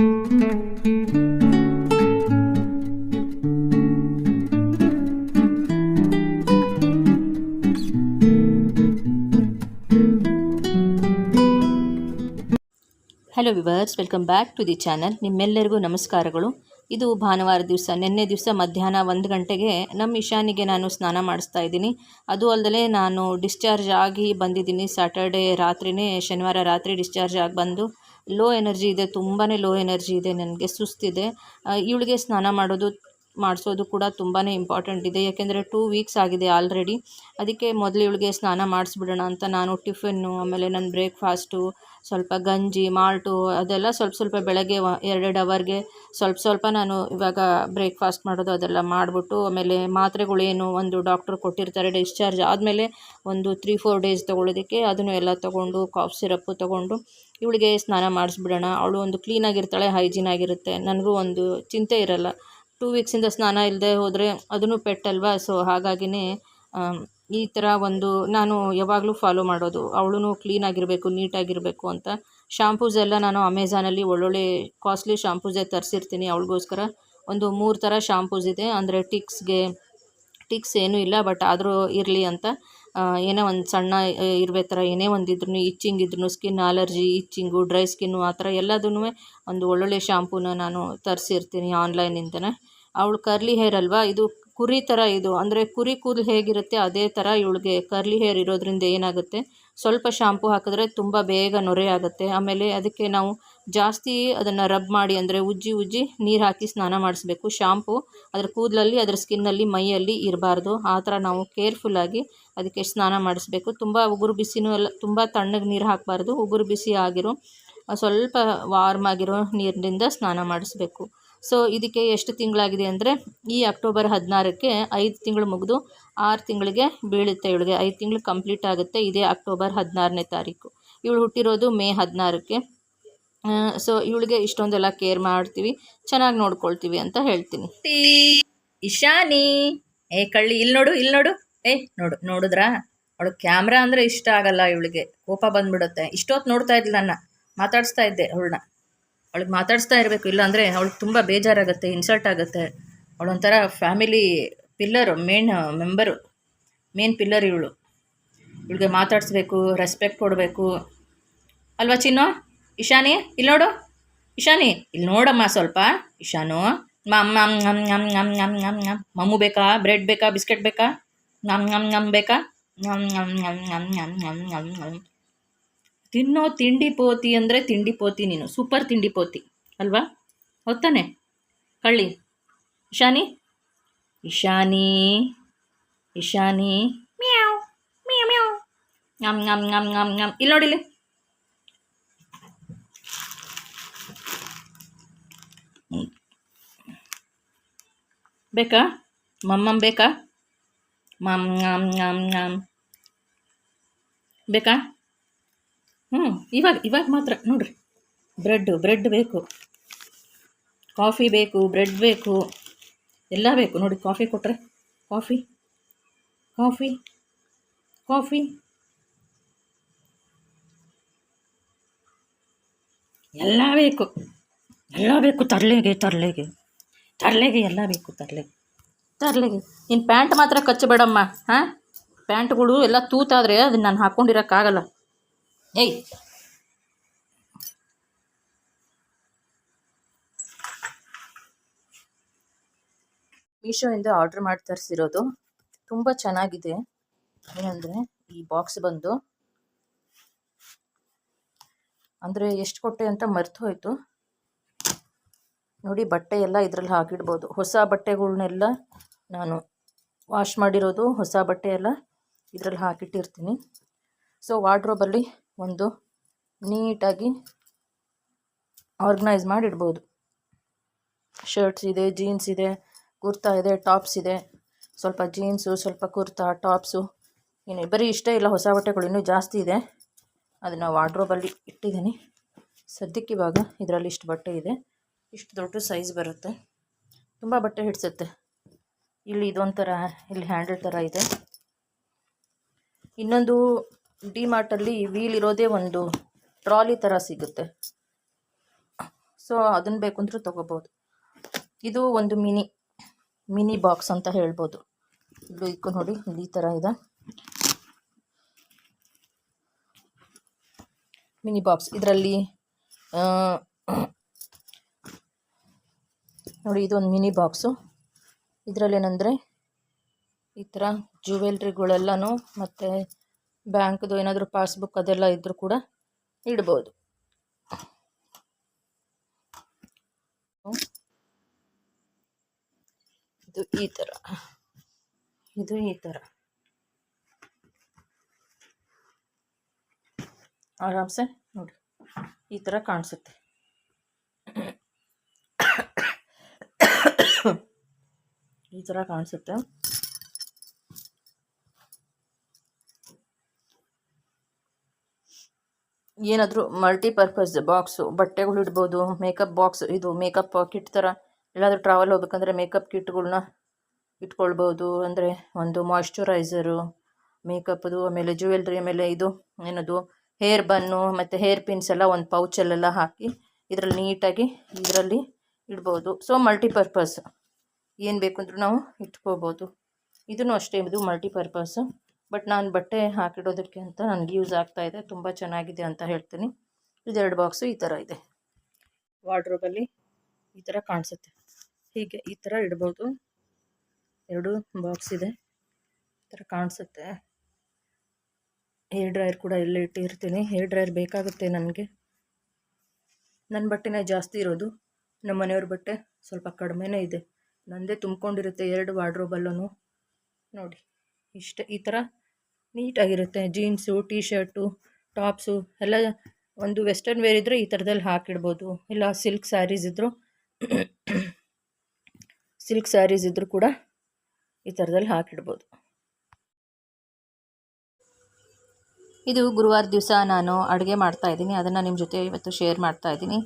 Hello viewers welcome back to the channel ನಿಮ್ಮೆಲ್ಲರಿಗೂ ನಮಸ್ಕಾರಗಳು. ಇದು ಭಾನುವಾರ ದಿವಸ, ನಿನ್ನೆ ದಿವಸ ಮಧ್ಯಾಹ್ನ ಒಂದು ಗಂಟೆಗೆ ನಮ್ಮ ಇಶಾನಿಗೆ ನಾನು ಸ್ನಾನ ಮಾಡಿಸ್ತಾ ಇದ್ದೀನಿ. ಅದು ಅಲ್ಲದೆ ನಾನು ಡಿಸ್ಚಾರ್ಜ್ ಆಗಿ ಬಂದಿದ್ದೀನಿ. ಸ್ಯಾಟರ್ಡೇ ರಾತ್ರಿನೇ, ಶನಿವಾರ ರಾತ್ರಿ ಡಿಸ್ಚಾರ್ಜ್ ಆಗಿ ಬಂದು ಲೋ ಎನರ್ಜಿ ಇದೆ ತುಂಬಾ ಲೋ ಎನರ್ಜಿ ಇದೆ ನನಗೆ ಸುಸ್ತಿದೆ. ಇವಳಿಗೆ ಸ್ನಾನ ಮಾಡೋದು ಮಾಡಿಸೋದು ಕೂಡ ತುಂಬಾ ಇಂಪಾರ್ಟೆಂಟ್ ಇದೆ. ಯಾಕೆಂದರೆ ಟೂ ವೀಕ್ಸ್ ಆಗಿದೆ ಆಲ್ರೆಡಿ ಅದಕ್ಕೆ ಮೊದಲು ಇವಳಿಗೆ ಸ್ನಾನ ಮಾಡಿಸ್ಬಿಡೋಣ ಅಂತ ನಾನು ಟಿಫಿನ್ನು, ಆಮೇಲೆ ನನ್ನ ಬ್ರೇಕ್ಫಾಸ್ಟು ಸ್ವಲ್ಪ ಗಂಜಿ, ಮಾಲ್ಟು, ಅದೆಲ್ಲ ಸ್ವಲ್ಪ ಸ್ವಲ್ಪ ಬೆಳಗ್ಗೆ ಎರಡೆರಡು ಅವರ್ಗೆ ಸ್ವಲ್ಪ ಸ್ವಲ್ಪ ನಾನು ಇವಾಗ ಬ್ರೇಕ್ಫಾಸ್ಟ್ ಮಾಡೋದು ಅದೆಲ್ಲ ಮಾಡಿಬಿಟ್ಟು, ಆಮೇಲೆ ಮಾತ್ರೆಗಳೇನು ಒಂದು ಡಾಕ್ಟ್ರು ಕೊಟ್ಟಿರ್ತಾರೆ ಡಿಸ್ಚಾರ್ಜ್ ಆದಮೇಲೆ ಒಂದು ತ್ರೀ ಫೋರ್ ಡೇಸ್ ತೊಗೊಳೋದಕ್ಕೆ ಅದನ್ನು ಎಲ್ಲ ತೊಗೊಂಡು ಕಾಫ್ ಸಿರಪ್ಪು ತೊಗೊಂಡು ಇವಳಿಗೆ ಸ್ನಾನ ಮಾಡಿಸ್ಬಿಡೋಣ. ಅವಳು ಒಂದು ಕ್ಲೀನಾಗಿರ್ತಾಳೆ ಹೈಜೀನ್ ಆಗಿರುತ್ತೆ. ನನಗೂ ಒಂದು ಚಿಂತೆ ಇರಲ್ಲ. ಟೂ ವೀಕ್ಸಿಂದ ಸ್ನಾನ ಇಲ್ಲದೆ ಹೋದರೆ ಅದೂ ಪೆಟ್ಟಲ್ವಾ? ಸೊ ಹಾಗಾಗಿನೇ ಈ ಥರ ಒಂದು ನಾನು ಯಾವಾಗಲೂ ಫಾಲೋ ಮಾಡೋದು. ಅವಳು ಕ್ಲೀನಾಗಿರಬೇಕು ನೀಟಾಗಿರಬೇಕು ಅಂತ. ಶಾಂಪೂಸ್ ಎಲ್ಲ ನಾನು ಅಮೆಝಾನಲ್ಲಿ ಒಳ್ಳೊಳ್ಳೆ ಕಾಸ್ಟ್ಲಿ ಶಾಂಪೂಸೇ ತರಿಸಿರ್ತೀನಿ. ಅವಳಿಗೋಸ್ಕರ ಒಂದು ಮೂರು ಥರ ಶಾಂಪೂಸ್ ಇದೆ. ಅಂದರೆ ಟಿಕ್ಸ್ಗೆ, ಟಿಕ್ಸ್ ಏನೂ ಇಲ್ಲ ಬಟ್ ಆದರೂ ಇರಲಿ ಅಂತ. ಏನೋ ಒಂದು ಸಣ್ಣ ಇರಬೇಕು ಥರ ಏನೇ ಒಂದು ಇದ್ರೂ ಇಚ್ಚಿಂಗ್ ಇದ್ರೂ skin allergy itching dry skin ಆ ಥರ ಎಲ್ಲದೂ ಒಂದು ಒಳ್ಳೊಳ್ಳೆ ಶಾಂಪೂನ ನಾನು ತರಿಸಿರ್ತೀನಿ ಆನ್ಲೈನಿಂದನೇ ಅವಳು ಕರ್ಲಿ ಹೇರ್ ಅಲ್ವಾ? ಇದು ಕುರಿ ಥರ ಇದು. ಅಂದರೆ ಕುರಿ ಕೂದಲು ಹೇಗಿರುತ್ತೆ ಅದೇ ಥರ ಇವಳಿಗೆ ಕರ್ಲಿ ಹೇರ್ ಇರೋದ್ರಿಂದ ಏನಾಗುತ್ತೆ? ಸ್ವಲ್ಪ ಶಾಂಪು ಹಾಕಿದ್ರೆ ತುಂಬ ಬೇಗ ನೊರೆ ಆಗುತ್ತೆ. ಆಮೇಲೆ ಅದಕ್ಕೆ ನಾವು ಜಾಸ್ತಿ ಅದನ್ನು ರಬ್ ಮಾಡಿ ಅಂದರೆ ಉಜ್ಜಿ ಉಜ್ಜಿ ನೀರು ಹಾಕಿ ಸ್ನಾನ ಮಾಡಿಸ್ಬೇಕು. ಶಾಂಪು ಅದರ ಕೂದಲಲ್ಲಿ, ಅದರ ಸ್ಕಿನ್ನಲ್ಲಿ, ಮೈಯಲ್ಲಿ ಇರಬಾರ್ದು. ಆ ಥರ ನಾವು ಕೇರ್ಫುಲ್ಲಾಗಿ ಅದಕ್ಕೆ ಸ್ನಾನ ಮಾಡಿಸ್ಬೇಕು. ತುಂಬ ಉಗುರು ಬಿಸಿನೂ ಎಲ್ಲ ತುಂಬ ತಣ್ಣಗೆ ನೀರು ಹಾಕಬಾರ್ದು. ಉಗುರು ಬಿಸಿ ಆಗಿರೋ, ಸ್ವಲ್ಪ ವಾರ್ಮ್ ಆಗಿರೋ ನೀರಿನಿಂದ ಸ್ನಾನ ಮಾಡಿಸ್ಬೇಕು. ಸೊ ಇದಕ್ಕೆ ಎಷ್ಟು ತಿಂಗಳಾಗಿದೆ ಅಂದರೆ ಈ ಅಕ್ಟೋಬರ್ ಹದಿನಾರಕ್ಕೆ ಐದು ತಿಂಗಳು ಮುಗಿದು ಆರು ತಿಂಗಳಿಗೆ ಬೀಳುತ್ತೆ ಇವಳಿಗೆ. ಐದು ತಿಂಗಳು ಕಂಪ್ಲೀಟ್ ಆಗುತ್ತೆ ಇದೇ ಅಕ್ಟೋಬರ್ ಹದಿನಾರನೇ ತಾರೀಕು. ಇವಳು ಹುಟ್ಟಿರೋದು ಮೇ ಹದಿನಾರಕ್ಕೆ. ಸೊ ಇವಳಿಗೆ ಇಷ್ಟೊಂದೆಲ್ಲ ಕೇರ್ ಮಾಡ್ತೀವಿ, ಚೆನ್ನಾಗಿ ನೋಡ್ಕೊಳ್ತೀವಿ ಅಂತ ಹೇಳ್ತೀನಿ. ಇಶಾನಿ ಏ ಕಳ್ಳಿ ಇಲ್ಲಿ ನೋಡು ಇಲ್ಲಿ ನೋಡು. ಏ, ನೋಡು, ನೋಡಿದ್ರಾ? ಅವಳು ಕ್ಯಾಮ್ರಾ ಅಂದರೆ ಇಷ್ಟ ಆಗಲ್ಲ ಇವಳಿಗೆ. ಕೋಪ ಬಂದ್ಬಿಡುತ್ತೆ. ಇಷ್ಟೊತ್ತು ನೋಡ್ತಾ ಇದ್ಲು ನನ್ನ. ಮಾತಾಡಿಸ್ತಾ ಇದ್ದೆ ಅವಳನ್ನ. ಅವಳಿಗೆ ಮಾತಾಡಿಸ್ತಾ ಇರಬೇಕು ಇಲ್ಲಾಂದರೆ ಅವಳಿಗೆ ತುಂಬ ಬೇಜಾರಾಗುತ್ತೆ ಇನ್ಸಲ್ಟ್ ಆಗುತ್ತೆ ಅವಳೊಂಥರ family pillar main member main pillar ಇವಳು ಇವಳಿಗೆ ಮಾತಾಡಿಸ್ಬೇಕು ರೆಸ್ಪೆಕ್ಟ್ ಕೊಡಬೇಕು ಅಲ್ವಾ ಚಿನ್ನು ಇಶಾನಿ ಇಲ್ಲಿ ನೋಡು ಇಶಾನಿ ಇಲ್ಲಿ ನೋಡಮ್ಮ ಸ್ವಲ್ಪ ಇಶಾನು ಮಮ್ ನಮ್ ನಮ್ ನಮ್ ನಮ್ ನಮ್ ನಮ್ ನಮ್ ಮಮ್ಮು ಬೇಕಾ ಬ್ರೆಡ್ ಬೇಕಾ ಬಿಸ್ಕೆಟ್ ಬೇಕಾ ನಮ್ ನಮ್ ನಮ್ ಬೇಕಾ ನಮ್ ನಮ್ ನಮ್ ನಮ್ ನಮ್ ನಮ್ ನಮ್ ನಮ್ ತಿನ್ನೋ ತಿಂಡಿ ಪೋತಿ ಅಂದರೆ ತಿಂಡಿ ಪೋತಿ ನೀನು ಸೂಪರ್ ತಿಂಡಿ ಪೋತಿ, ಅಲ್ವಾ? ಹೊತ್ತಾನೆ ಕಳ್ಳಿ. ಇಶಾನಿ? ಇಶಾನಿ? ಇಶಾನಿ? ಮ್ಯಾವ್ ಮ್ಯಾವ್ ಮ್ಯಾವ್. ನಮ್ ನಮ್ ನಮ್ ನಮ್ ನಮ್ ಇಲ್ಲಿ ನೋಡಿಲಿ ಬೇಕಾ? ಮಮ್ಮಮ್ ಬೇಕಾ? ಮಮ್ ನಮ್ ನಮ್ ನಮ್ ಬೇಕಾ? ಹ್ಞೂ ಇವಾಗ ಇವಾಗ ಮಾತ್ರ, ನೋಡಿರಿ. ಬ್ರೆಡ್ಡು ಬ್ರೆಡ್ ಬೇಕು. ಕಾಫಿ ಬೇಕು ಬ್ರೆಡ್ ಬೇಕು. ಎಲ್ಲ ಬೇಕು. ನೋಡಿ ಕಾಫಿ ಕೊಟ್ಟರೆ ಕಾಫಿ ಕಾಫಿ ಕಾಫಿ ಎಲ್ಲ ಬೇಕು. ಎಲ್ಲ ಬೇಕು, ತರಲೆಗೆ ತರಲೆಗೆ. ತರಲೆಗೆ ಎಲ್ಲ ಬೇಕು, ತರಲೆಗೆ. ತರಲೆಗೆ. ಇನ್ನು ಪ್ಯಾಂಟ್ ಮಾತ್ರ ಕಚ್ಚಬೇಡಮ್ಮ, ಹಾಂ? ಪ್ಯಾಂಟ್ಗಳು ಎಲ್ಲ ತೂತಾದರೆ ಅದನ್ನ ನಾನು ಹಾಕ್ಕೊಂಡಿರೋಕ್ಕಾಗಲ್ಲ ಏಯ್. ಮೀಶೋಯಿಂದ ಆರ್ಡರ್ ಮಾಡಿ ತರಿಸಿರೋದು. ತುಂಬ ಚೆನ್ನಾಗಿದೆ. ಏನಂದರೆ ಈ ಬಾಕ್ಸ್ ಬಂದು. ಅಂದರೆ ಎಷ್ಟು ಕೊಟ್ಟೆ ಅಂತ ಮರ್ತು ಹೋಯಿತು. ನೋಡಿ ಬಟ್ಟೆ ಎಲ್ಲ ಇದರಲ್ಲಿ ಹಾಕಿಡ್ಬೋದು. ಹೊಸ ಬಟ್ಟೆಗಳನ್ನೆಲ್ಲ ನಾನು ವಾಶ್ ಮಾಡಿರೋದು ಹೊಸ ಬಟ್ಟೆ ಎಲ್ಲ ಇದರಲ್ಲಿ ಹಾಕಿಟ್ಟಿರ್ತೀನಿ. ಸೊ ವಾರ್ಡ್ರೋಬಲ್ಲಿ ಒಂದು ನೀಟಾಗಿ ಆರ್ಗನೈಸ್ ಮಾಡಿಡ್ಬೋದು. ಶರ್ಟ್ಸ್ ಇದೆ ಜೀನ್ಸ್ ಇದೆ, ಕುರ್ತಾ ಇದೆ ಟಾಪ್ಸ್ ಇದೆ. ಸ್ವಲ್ಪ ಜೀನ್ಸು ಸ್ವಲ್ಪ ಕುರ್ತಾ ಟಾಪ್ಸು ಇನ್ನು ಬರೀ ಇಷ್ಟೇ ಇಲ್ಲ, ಹೊಸ ಬಟ್ಟೆಗಳು ಇನ್ನೂ ಜಾಸ್ತಿ ಇದೆ. ಅದನ್ನು ವಾರ್ಡ್ರೋಬಲ್ಲಿ ಇಟ್ಟಿದ್ದೀನಿ. ಸದ್ಯಕ್ಕೆ ಇವಾಗ ಇದರಲ್ಲಿ ಇಷ್ಟು ಬಟ್ಟೆ ಇದೆ. ಇಷ್ಟು ದೊಡ್ಡ ಸೈಜ್ ಬರುತ್ತೆ. ತುಂಬ ಬಟ್ಟೆ ಹಿಡಿಸುತ್ತೆ. ಇಲ್ಲಿ ಇದೊಂಥರ, ಇಲ್ಲಿ ಹ್ಯಾಂಡಲ್ ಥರ ಇದೆ. ಇನ್ನೊಂದು ಡಿ ಮಾರ್ಟಲ್ಲಿ ವೀಲ್ ಇರೋದೇ ಒಂದು ಟ್ರಾಲಿ ಥರ ಸಿಗುತ್ತೆ. ಸೊ, ಅದನ್ನು ಬೇಕು ಅಂದರೂ ತೊಗೋಬೋದು. ಇದು ಒಂದು ಮಿನಿ ಮಿನಿ ಬಾಕ್ಸ್ ಅಂತ ಹೇಳ್ಬೋದು. ಇದು ಇಕ್ಕು ನೋಡಿ, ಈ ಥರ ಇದೆ. Mini box. ಇದರಲ್ಲಿ ನೋಡಿ, ಇದೊಂದು ಮಿನಿ ಬಾಕ್ಸು. ಇದರಲ್ಲಿ ಏನಂದರೆ ಈ ಥರ ಜ್ಯುವೆಲ್ರಿಗಳೆಲ್ಲನೂ ಮತ್ತು ಬ್ಯಾಂಕ್ದು ಏನಾದರೂ ಪಾಸ್ಬುಕ್ ಅದೆಲ್ಲ ಇದ್ದರೂ ಕೂಡ ಇಡ್ಬೋದು. ಇದು ಈ ಥರ ಇದು ಈ ಥರ ಆರಾಮ್ಸೆ? ನೋಡಿ, ಈ ಥರ ಕಾಣಿಸುತ್ತೆ. ಈ ಥರ ಕಾಣಿಸುತ್ತೆ. ಏನಾದರೂ ಮಲ್ಟಿಪರ್ಪಸ್ ಬಾಕ್ಸು ಬಟ್ಟೆಗಳು ಇಡ್ಬೋದು ಮೇಕಪ್ ಬಾಕ್ಸ್ ಇದು ಮೇಕಪ್ ಕಿಟ್ ಥರ ಎಲ್ಲಾದರೂ ಟ್ರಾವೆಲ್ ಹೋಗ್ಬೇಕಂದ್ರೆ ಮೇಕಪ್ ಕಿಟ್ಗಳನ್ನ ಇಟ್ಕೊಳ್ಬೋದು. ಅಂದರೆ ಒಂದು ಮಾಯ್ಶ್ಚರೈಸರು ಮೇಕಪ್ದು ಆಮೇಲೆ ಜ್ಯುವೆಲ್ರಿ ಆಮೇಲೆ ಇದು ಏನದು ಹೇರ್ ಬನ್ನು ಮತ್ತು ಹೇರ್ ಪಿನ್ಸ್ ಎಲ್ಲ ಒಂದು ಪೌಚಲ್ಲೆಲ್ಲ ಹಾಕಿ ಇದರಲ್ಲಿ ನೀಟಾಗಿ ಇದರಲ್ಲಿ ಇಡ್ಬೋದು. ಸೊ ಮಲ್ಟಿಪರ್ಪಸ್ ಏನು ಬೇಕು ಅಂದರೂ ನಾವು ಇಟ್ಕೋಬೋದು ಇದೂ ಅಷ್ಟೇ, ಇದು ಮಲ್ಟಿಪರ್ಪಸ್ಸು ಬಟ್ ನಾನು ಬಟ್ಟೆ ಹಾಕಿಡೋದಕ್ಕೆ ಅಂತ ನನಗೆ ಯೂಸ್ ಆಗ್ತಾ ಇದೆ, ತುಂಬ ಚೆನ್ನಾಗಿದೆ ಅಂತ ಹೇಳ್ತೀನಿ. ಇದೆರಡು ಬಾಕ್ಸು ಈ ಥರ ಇದೆ. ವಾರ್ಡ್ರೋಬಲ್ಲಿ ಈ ಥರ ಕಾಣಿಸುತ್ತೆ. ಹೀಗೆ ಈ ಥರ ಇಡ್ಬೋದು. ಎರಡು ಬಾಕ್ಸ್ ಇದೆ. ಈ ಥರ ಕಾಣಿಸುತ್ತೆ. ಹೇರ್ ಡ್ರೈಯರ್ ಕೂಡ ಇಲ್ಲಿ ಇಟ್ಟಿರ್ತೀನಿ. ಹೇರ್ ಡ್ರೈಯರ್ ಬೇಕಾಗುತ್ತೆ ನನಗೆ. ನನ್ನ ಬಟ್ಟೆನೇ ಜಾಸ್ತಿ ಇರೋದು. ನಮ್ಮ ಮನೆಯವ್ರ ಬಟ್ಟೆ ಸ್ವಲ್ಪ ಕಡಿಮೆನೇ ಇದೆ. ನನ್ನದೇ ತುಂಬ್ಕೊಂಡಿರುತ್ತೆ ಎರಡು ವಾರ್ಡ್ರೋಬಲ್ಲೂ ನೋಡಿ, ಇಷ್ಟೇ ಈ ಥರ ನೀಟಾಗಿರುತ್ತೆ. ಜೀನ್ಸು ಟೀ ಶರ್ಟು ಟಾಪ್ಸು ಎಲ್ಲ ಒಂದು ವೆಸ್ಟರ್ನ್ ವೇರ್ ಇದ್ದರೆ ಈ ಥರದಲ್ಲಿ ಹಾಕಿಡ್ಬೋದು. ಇಲ್ಲ ಸಿಲ್ಕ್ ಸ್ಯಾರೀಸ್ ಇದ್ದರೂ ಸಿಲ್ಕ್ ಸ್ಯಾರೀಸ್ ಇದ್ದರೂ ಕೂಡ ಈ ಥರದಲ್ಲಿ ಹಾಕಿಡ್ಬೋದು. ಇದು ಗುರುವಾರ ದಿವಸ ನಾನು ಅಡುಗೆ ಮಾಡ್ತಾಯಿದ್ದೀನಿ ಅದನ್ನು ನಿಮ್ಮ ಜೊತೆ ಇವತ್ತು ಶೇರ್ ಮಾಡ್ತಾಯಿದ್ದೀನಿ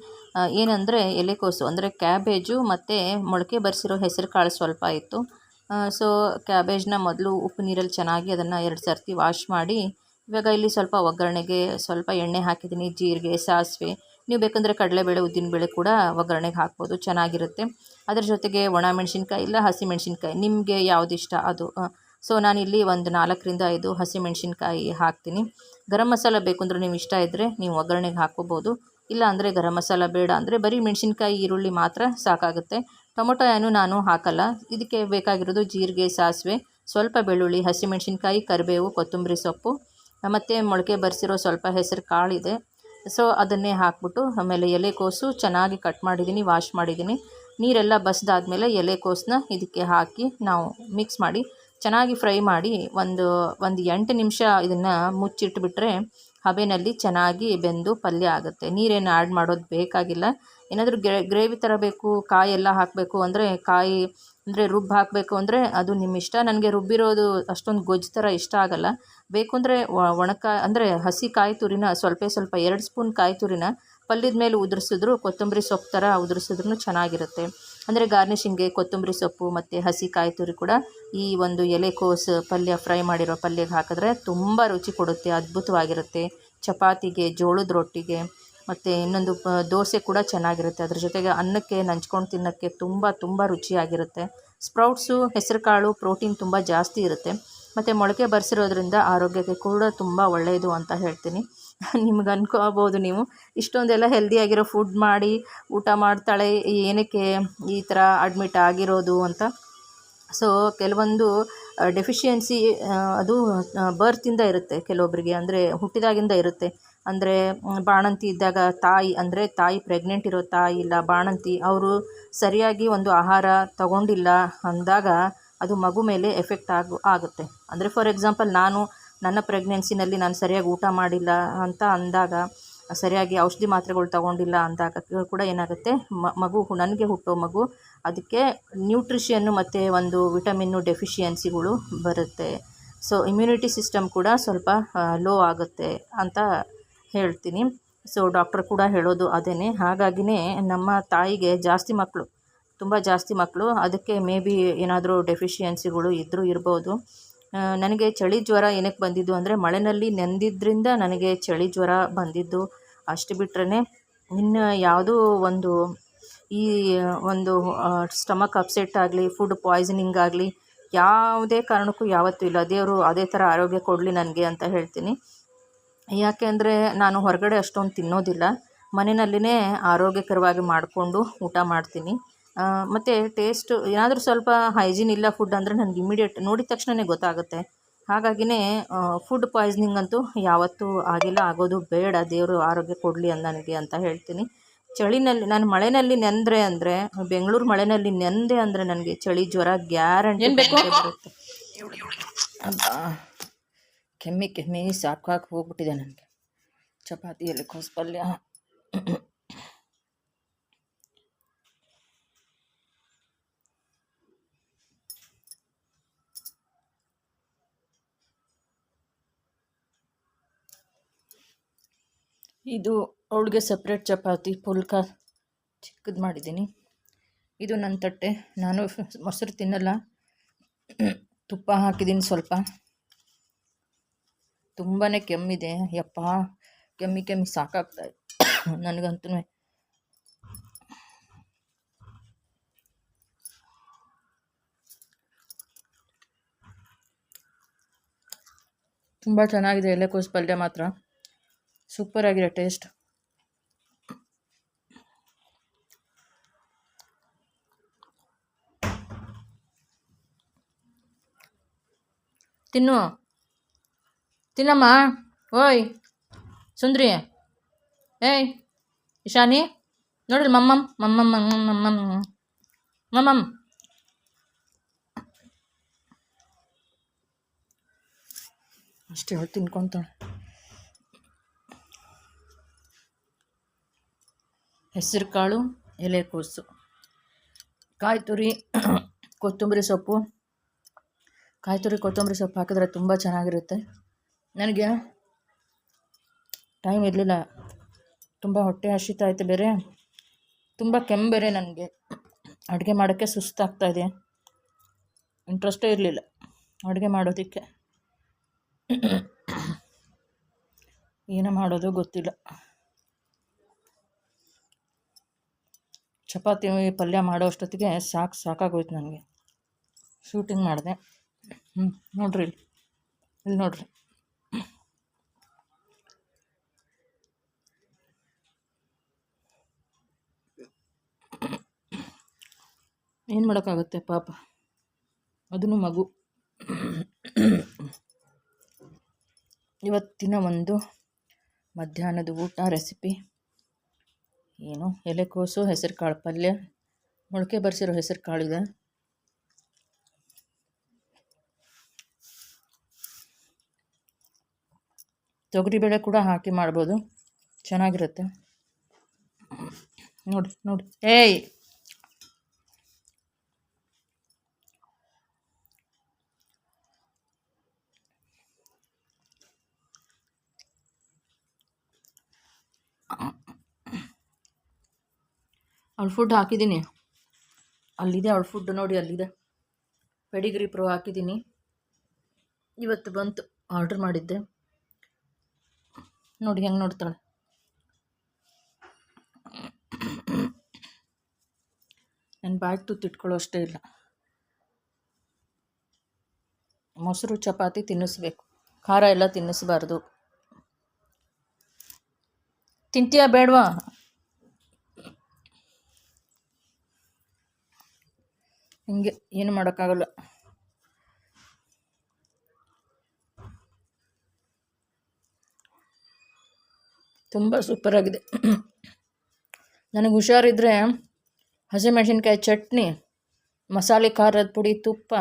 ಏನಂದರೆ ಎಲೆಕೋಸು, ಅಂದರೆ ಕ್ಯಾಬೇಜು ಮತ್ತು ಮೊಳಕೆ ಬರೆಸಿರೋ ಹೆಸರು ಕಾಳು ಸ್ವಲ್ಪ ಇತ್ತು. ಸೊ ಕ್ಯಾಬೇಜ್ನ ಮೊದಲು ಉಪ್ಪು ನೀರಲ್ಲಿ ಚೆನ್ನಾಗಿ ಅದನ್ನು ಎರಡು ಸರ್ತಿ ವಾಶ್ ಮಾಡಿ, ಇವಾಗ ಇಲ್ಲಿ ಸ್ವಲ್ಪ ಒಗ್ಗರಣೆಗೆ ಸ್ವಲ್ಪ ಎಣ್ಣೆ ಹಾಕಿದ್ದೀನಿ, ಜೀರಿಗೆ, ಸಾಸಿವೆ. ನೀವು ಬೇಕಂದರೆ ಕಡಲೆಬೇಳೆ, ಉದ್ದಿನಬೇಳೆ ಕೂಡ ಒಗ್ಗರಣೆಗೆ ಹಾಕ್ಬೋದು, ಚೆನ್ನಾಗಿರುತ್ತೆ. ಅದರ ಜೊತೆಗೆ ಒಣ ಮೆಣಸಿನ್ಕಾಯಿ ಇಲ್ಲ ಹಸಿ ಮೆಣಸಿನ್ಕಾಯಿ, ನಿಮಗೆ ಯಾವ್ದು ಇಷ್ಟ ಅದು ಸೊ ನಾನಿಲ್ಲಿ ಒಂದು ನಾಲ್ಕರಿಂದ ಐದು ಹಸಿ ಮೆಣಸಿನ್ಕಾಯಿ ಹಾಕ್ತೀನಿ. ಗರಂ ಮಸಾಲ ಬೇಕು ನೀವು ಇಷ್ಟ ಇದ್ದರೆ ನೀವು ಒಗ್ಗರಣೆಗೆ ಹಾಕ್ಕೋಬೋದು. ಇಲ್ಲ ಅಂದರೆ ಗರಂ ಮಸಾಲ ಬೇಡ ಅಂದರೆ ಬರೀ ಮೆಣಸಿನ್ಕಾಯಿ, ಈರುಳ್ಳಿ ಮಾತ್ರ ಸಾಕಾಗುತ್ತೆ. ಟೊಮೊಟೊ ಏನು ನಾನು ಹಾಕಲ್ಲ. ಇದಕ್ಕೆ ಬೇಕಾಗಿರೋದು ಜೀರಿಗೆ, ಸಾಸಿವೆ, ಸ್ವಲ್ಪ ಬೆಳ್ಳುಳ್ಳಿ, ಹಸಿಮೆಣಸಿನ್ಕಾಯಿ, ಕರಿಬೇವು, ಕೊತ್ತಂಬರಿ ಸೊಪ್ಪು. ಮತ್ತು ಮೊಳಕೆ ಬರೆಸಿರೋ ಸ್ವಲ್ಪ ಹೆಸರು ಕಾಳಿದೆ. ಸೊ ಅದನ್ನೇ ಹಾಕ್ಬಿಟ್ಟು ಆಮೇಲೆ ಎಲೆಕೋಸು ಚೆನ್ನಾಗಿ ಕಟ್ ಮಾಡಿದ್ದೀನಿ ವಾಶ್ ಮಾಡಿದ್ದೀನಿ. ನೀರೆಲ್ಲ ಬಸ್ದಾದಮೇಲೆ ಎಲೆಕೋಸನ್ನ ಇದಕ್ಕೆ ಹಾಕಿ ನಾವು ಮಿಕ್ಸ್ ಮಾಡಿ ಚೆನ್ನಾಗಿ ಫ್ರೈ ಮಾಡಿ ಒಂದು ಒಂದು ಎಂಟು ನಿಮಿಷ ಇದನ್ನು ಮುಚ್ಚಿಟ್ಬಿಟ್ರೆ ಹಬೆನಲ್ಲಿ ಚೆನ್ನಾಗಿ ಬೆಂದು ಪಲ್ಯ ಆಗುತ್ತೆ. ನೀರೇನು ಆ್ಯಡ್ ಮಾಡೋದು ಬೇಕಾಗಿಲ್ಲ. ಏನಾದರೂ ಗ್ರೇವಿ ಥರ ಬೇಕು ಕಾಯಿ ಎಲ್ಲ ಹಾಕಬೇಕು ಅಂದರೆ ಕಾಯಿ ಅಂದರೆ ರುಬ್ಬಿ ಹಾಕಬೇಕು ಅಂದರೆ ಅದು ನಿಮ್ಮ ಇಷ್ಟ. ನನಗೆ ರುಬ್ಬಿರೋದು ಅಷ್ಟೊಂದು ಗೊಜ್ಜು ಥರ ಇಷ್ಟ ಆಗೋಲ್ಲ. ಬೇಕು ಅಂದರೆ ಒಣಕಾಯಿ ಅಂದರೆ ಹಸಿ ಕಾಯಿ ತುರಿನ ಸ್ವಲ್ಪ ಸ್ವಲ್ಪ ಎರಡು ಸ್ಪೂನ್ ಕಾಯಿ ತುರಿನ ಪಲ್ಯದ ಮೇಲೆ ಉದುರಿಸಿದ್ರು ಕೊತ್ತಂಬರಿ ಸೊಪ್ಪು ಥರ ಉದುರಿಸಿದ್ರೂ ಚೆನ್ನಾಗಿರುತ್ತೆ. ಅಂದರೆ ಗಾರ್ನಿಷಿಂಗ್ಗೆ ಕೊತ್ತಂಬರಿ ಸೊಪ್ಪು ಮತ್ತು ಹಸಿ ಕಾಯಿ ತುರಿ ಕೂಡ ಈ ಒಂದು ಎಲೆಕೋಸು ಪಲ್ಯ ಫ್ರೈ ಮಾಡಿರೋ ಪಲ್ಯಗೆ ಹಾಕಿದ್ರೆ ತುಂಬ ರುಚಿ ಕೊಡುತ್ತೆ, ಅದ್ಭುತವಾಗಿರುತ್ತೆ. ಚಪಾತಿಗೆ, ಜೋಳದ ರೊಟ್ಟಿಗೆ ಮತ್ತು ಇನ್ನೊಂದು ದೋಸೆ ಕೂಡ ಚೆನ್ನಾಗಿರುತ್ತೆ. ಅದ್ರ ಜೊತೆಗೆ ಅನ್ನಕ್ಕೆ, ನಂಚ್ಕೊಂಡು ತಿನ್ನೋಕ್ಕೆ ತುಂಬ ತುಂಬ ರುಚಿಯಾಗಿರುತ್ತೆ. ಸ್ಪ್ರೌಟ್ಸು, ಹೆಸರುಕಾಳು, ಪ್ರೋಟೀನ್ ತುಂಬ ಜಾಸ್ತಿ ಇರುತ್ತೆ. ಮತ್ತು ಮೊಳಕೆ ಬರೆಸಿರೋದ್ರಿಂದ ಆರೋಗ್ಯಕ್ಕೆ ಕೂಡ ತುಂಬ ಒಳ್ಳೆಯದು ಅಂತ ಹೇಳ್ತೀನಿ. ನಿಮ್ಗೆ ಅನ್ಕೋಬೋದು ನೀವು. ಇಷ್ಟೊಂದೆಲ್ಲ ಹೆಲ್ದಿಯಾಗಿರೋ ಫುಡ್ ಮಾಡಿ, ಊಟ ಮಾಡ್ತಾಳೆ, ಏನಕ್ಕೆ ಈ ಥರ ಅಡ್ಮಿಟ್ ಆಗಿರೋದು ಅಂತ. ಸೊ ಕೆಲವೊಂದು ಡೆಫಿಷಿಯನ್ಸಿ ಅದು ಬರ್ತಿಂದ ಇರುತ್ತೆ ಕೆಲವೊಬ್ಬರಿಗೆ ಅಂದರೆ ಹುಟ್ಟಿದಾಗಿಂದ ಇರುತ್ತೆ. ಅಂದರೆ ಬಾಣಂತಿ ಇದ್ದಾಗ ತಾಯಿ, ಅಂದರೆ ತಾಯಿ ಪ್ರೆಗ್ನೆಂಟ್ ಇರೋ ತಾಯಿ ಇಲ್ಲ, ಬಾಣಂತಿ, ಅವರು ಸರಿಯಾಗಿ ಒಂದು ಆಹಾರ ತಗೊಂಡಿಲ್ಲ ಅಂದಾಗ ಅದು ಮಗು ಮೇಲೆ ಎಫೆಕ್ಟ್ ಆಗು, ಆಗುತ್ತೆ. ಅಂದರೆ ಫಾರ್ ಎಕ್ಸಾಂಪಲ್ ನಾನು ನನ್ನ ಪ್ರೆಗ್ನೆನ್ಸಿನಲ್ಲಿ ನಾನು ಸರಿಯಾಗಿ ಊಟ ಮಾಡಿಲ್ಲ ಅಂತ ಅಂದಾಗ, ಸರಿಯಾಗಿ ಔಷಧಿ ಮಾತ್ರೆಗಳು ತಗೊಂಡಿಲ್ಲ ಅಂದಾಗ ಕೂಡ ಏನಾಗುತ್ತೆ ಮಗು ನನಗೆ ಹುಟ್ಟೋ ಮಗು, ಅದಕ್ಕೆ ನ್ಯೂಟ್ರಿಷಿಯನ್ನು ಮತ್ತು ಒಂದು ವಿಟಮಿನ್ನು ಡೆಫಿಷಿಯನ್ಸಿಗಳು ಬರುತ್ತೆ. ಸೊ ಇಮ್ಯುನಿಟಿ ಸಿಸ್ಟಮ್ ಕೂಡ ಸ್ವಲ್ಪ ಲೋ ಆಗುತ್ತೆ ಅಂತ ಹೇಳ್ತೀನಿ. ಸೊ ಡಾಕ್ಟ್ರ್ ಕೂಡ ಹೇಳೋದು ಅದೇ ಹಾಗಾಗಿನೇ ನಮ್ಮ ತಾಯಿಗೆ ಜಾಸ್ತಿ ಮಕ್ಕಳು ತುಂಬ ಜಾಸ್ತಿ ಮಕ್ಕಳು ಅದಕ್ಕೆ ಮೇ ಬಿ ಏನಾದರೂ ಡೆಫಿಷಿಯನ್ಸಿಗಳು ಇದ್ದರೂ ಇರ್ಬೋದು. ನನಗೆ ಚಳಿ ಜ್ವರ ಏನಕ್ಕೆ ಬಂದಿದ್ದು ಅಂದರೆ ಮಳೆಯಲ್ಲಿ ನೆಂದಿದ್ದರಿಂದ ನನಗೆ ಚಳಿ ಜ್ವರ ಬಂದಿದ್ದು ಅಷ್ಟು ಬಿಟ್ರೇ ಇನ್ನು ಯಾವುದೋ ಒಂದು ಈ, ಒಂದು ಸ್ಟಮಕ್ ಅಪ್ಸೆಟ್ ಆಗಲಿ ಫುಡ್ ಪಾಯ್ಸನಿಂಗ್ ಆಗಲಿ, ಯಾವುದೇ ಕಾರಣಕ್ಕೂ ಯಾವತ್ತೂ ಇಲ್ಲ. ದೇವರು ಅದೇ ಥರ ಆರೋಗ್ಯ ಕೊಡಲಿ ನನಗೆ ಅಂತ ಹೇಳ್ತೀನಿ. ಯಾಕೆ ಅಂದರೆ ನಾನು ಹೊರಗಡೆ ಅಷ್ಟೊಂದು ತಿನ್ನೋದಿಲ್ಲ. ಮನೆಯಲ್ಲಿನೇ ಆರೋಗ್ಯಕರವಾಗಿ ಮಾಡಿಕೊಂಡು ಊಟ ಮಾಡ್ತೀನಿ. ಮತ್ತು ಟೇಸ್ಟು ಏನಾದರೂ ಸ್ವಲ್ಪ ಹೈಜೀನ್ ಇಲ್ಲ ಫುಡ್ ಅಂದರೆ ನನಗೆ ಇಮಿಡಿಯೇಟ್ ನೋಡಿದ ತಕ್ಷಣವೇ ಗೊತ್ತಾಗುತ್ತೆ. ಹಾಗಾಗಿನೇ ಫುಡ್ ಪಾಯ್ಸನಿಂಗ್ ಅಂತೂ ಯಾವತ್ತೂ ಆಗಿಲ್ಲ ಆಗೋದು ಬೇಡ ದೇವರು ಆರೋಗ್ಯ ಕೊಡಲಿ ಅಂತ ನನಗೆ ಅಂತ ಹೇಳ್ತೀನಿ. ಚಳಿನಲ್ಲಿ ನಾನು ಮಳೆಯಲ್ಲಿ ನೆಂದರೆ ಅಂದರೆ ಬೆಂಗಳೂರು ಮಳೆಯಲ್ಲಿ ನೆಂದೆ ಅಂದರೆ ನನಗೆ ಚಳಿ ಜ್ವರ ಗ್ಯಾರಂಟಿ ಬರುತ್ತೆ. ಕೆಮ್ಮಿ ಕೆಮ್ಮಿ ಸಾಕಾಗಿ ಹೋಗ್ಬಿಟ್ಟಿದೆ ನನಗೆ. ಚಪಾತಿ ಎಲೆಕೋಸು ಪಲ್ಯ ಇದು ಅವಳಿಗೆ ಸಪ್ರೇಟ್ ಚಪಾತಿ, ಪುಲ್ಕ ಚಿಕ್ಕದು ಮಾಡಿದ್ದೀನಿ. ಇದು ನನ್ನ ತಟ್ಟೆ. ನಾನು ಮೊಸರು ತಿನ್ನಲ್ಲ. ತುಪ್ಪ ಹಾಕಿದ್ದೀನಿ ಸ್ವಲ್ಪ. ತುಂಬಾ ಕೆಮ್ಮಿದೆ. ಯಪ್ಪ, ಕೆಮ್ಮಿ ಕೆಮ್ಮಿ ಸಾಕಾಗ್ತಾಯಿದೆ ನನಗಂತೂ ತುಂಬ ಚೆನ್ನಾಗಿದೆ ಎಲೆಕೋಸು ಪಲ್ಯ ಮಾತ್ರ. ಸೂಪರ್ ಸೂಪರಾಗಿದೆ ಟೇಸ್ಟ್. ತಿನ್ನು. ತಿನ್ನಮ್ಮ? ಓಯ್, ಸುಂದ್ರಿ. ಏಯ್ ಇಶಾನಿ ನೋಡಿರಿ ಮಮ್ಮಮ್ ಮಮ್ಮಮ್ ಮಮ್ಮಮ್ ಮಮ್ಮಮ್. ಅಷ್ಟೇ ಹೊತ್ತು ತಿನ್ಕೊತಾಳೆ ಹೆಸರು ಕಾಳು ಎಲೆಕೋಸು ಕಾಯಿ ತುರಿ, ಕೊತ್ತಂಬರಿ ಸೊಪ್ಪು. ಕಾಯಿ ತುರಿ, ಕೊತ್ತಂಬರಿ ಸೊಪ್ಪು ಹಾಕಿದ್ರೆ ತುಂಬ ಚೆನ್ನಾಗಿರುತ್ತೆ. ನನಗೆ ಟೈಮ್ ಇರಲಿಲ್ಲ. ತುಂಬ ಹೊಟ್ಟೆ ಹಸಿತ ಆಯಿತು ಬೇರೆ. ತುಂಬ ಕೆಮ್ಮು ಬೇರೆ ನನಗೆ. ಅಡುಗೆ ಮಾಡೋಕ್ಕೆ ಸುಸ್ತಾಗ್ತಾಯಿದೆ ಇಂಟ್ರೆಸ್ಟೇ ಇರಲಿಲ್ಲ ಅಡುಗೆ ಮಾಡೋದಕ್ಕೆ. ಏನು ಮಾಡೋದು ಗೊತ್ತಿಲ್ಲ. ಚಪಾತಿ ಪಲ್ಯ ಮಾಡೋ ಅಷ್ಟೊತ್ತಿಗೆ ಸಾಕು ಸಾಕಾಗೋಯ್ತು ನನಗೆ. ಶೂಟಿಂಗ್ ಮಾಡಿದೆ. ಹ್ಞೂ ನೋಡ್ರಿ ಇಲ್ಲಿ ನೋಡ್ರಿ. ಏನು ಮಾಡೋಕ್ಕಾಗುತ್ತೆ ಪಾಪ? ಅದನ್ನು ಮಗು. ಇವತ್ತಿನ ಒಂದು ಮಧ್ಯಾಹ್ನದ ಊಟ ರೆಸಿಪಿ. ಏನು ಎಲೆಕೋಸು ಹೆಸರು ಕಾಳು ಪಲ್ಯ. ಮೊಳಕೆ ಬರೆಸಿರೋ ಹೆಸರು ಕಾಳಿದೆ ತೊಗರಿಬೇಳೆ ಕೂಡ ಹಾಕಿ ಮಾಡ್ಬೋದು. ಚೆನ್ನಾಗಿರುತ್ತೆ. ನೋಡಿ ನೋಡಿ. ಏಯ್! ಅವಳು ಫುಡ್ ಹಾಕಿದ್ದೀನಿ. ಅಲ್ಲಿದೆ ಅವಳು ಫುಡ್ ನೋಡಿ ಅಲ್ಲಿದೆ. ಪೆಡಿಗ್ರಿ ಪ್ರೋ ಹಾಕಿದ್ದೀನಿ. ಇವತ್ತು ಬಂತು ಆರ್ಡ್ರ್ ಮಾಡಿದ್ದೆ. ನೋಡಿ ಹೆಂಗೆ ನೋಡ್ತಾಳೆ. ನನ್ನ ಬ್ಯಾಗ್ ತುತ್ತಿಟ್ಕೊಳ್ಳೋ ಅಷ್ಟೇ ಇಲ್ಲ. ಮೊಸರು, ಚಪಾತಿ ತಿನ್ನಿಸ್ಬೇಕು. ಖಾರ ಎಲ್ಲ ತಿನ್ನಿಸ್ಬಾರ್ದು. ತಿಂತೀಯಾ ಬೇಡವಾ? ಹಿಂಗೆ ಏನು ಮಾಡೋಕ್ಕಾಗಲ್ಲ. ತುಂಬ ಸೂಪರಾಗಿದೆ ನನಗೆ ಹುಷಾರಿದ್ದರೆ ಹಸಿಮೆಣಸಿನ್ಕಾಯಿ ಚಟ್ನಿ, ಮಸಾಲೆ ಖಾರದ ಪುಡಿ, ತುಪ್ಪ.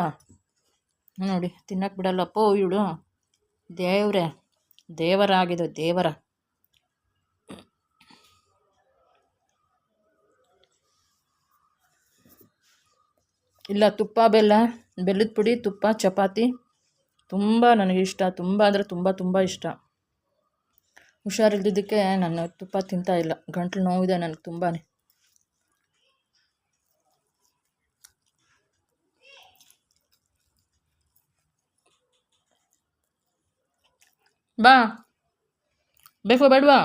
ನೋಡಿ ತಿನ್ನಕ್ಕೆ ಬಿಡಲ್ಲಪ್ಪೋ ಇವಳು. ದೇವ್ರೆ ದೇವರಾಗಿದೆ ದೇವರ. ಇಲ್ಲ, ತುಪ್ಪ, ಬೆಲ್ಲ, ಬೆಲ್ಲದ ಪುಡಿ, ತುಪ್ಪ, ಚಪಾತಿ. ತುಂಬ ಇಷ್ಟ. ತುಂಬ ಅಂದರೆ ತುಂಬ ತುಂಬ ಇಷ್ಟ. ಹುಷಾರಿಲ್ದಿದ್ದಕ್ಕೆ ನಾನು ತುಪ್ಪ ತಿಂತಾ ಇಲ್ಲ. ಗಂಟ್ಲು ನೋವಿದೆ ನನಗೆ ತುಂಬಾ ಬಾ. ಬೇಕು ಬೇಡವಾ?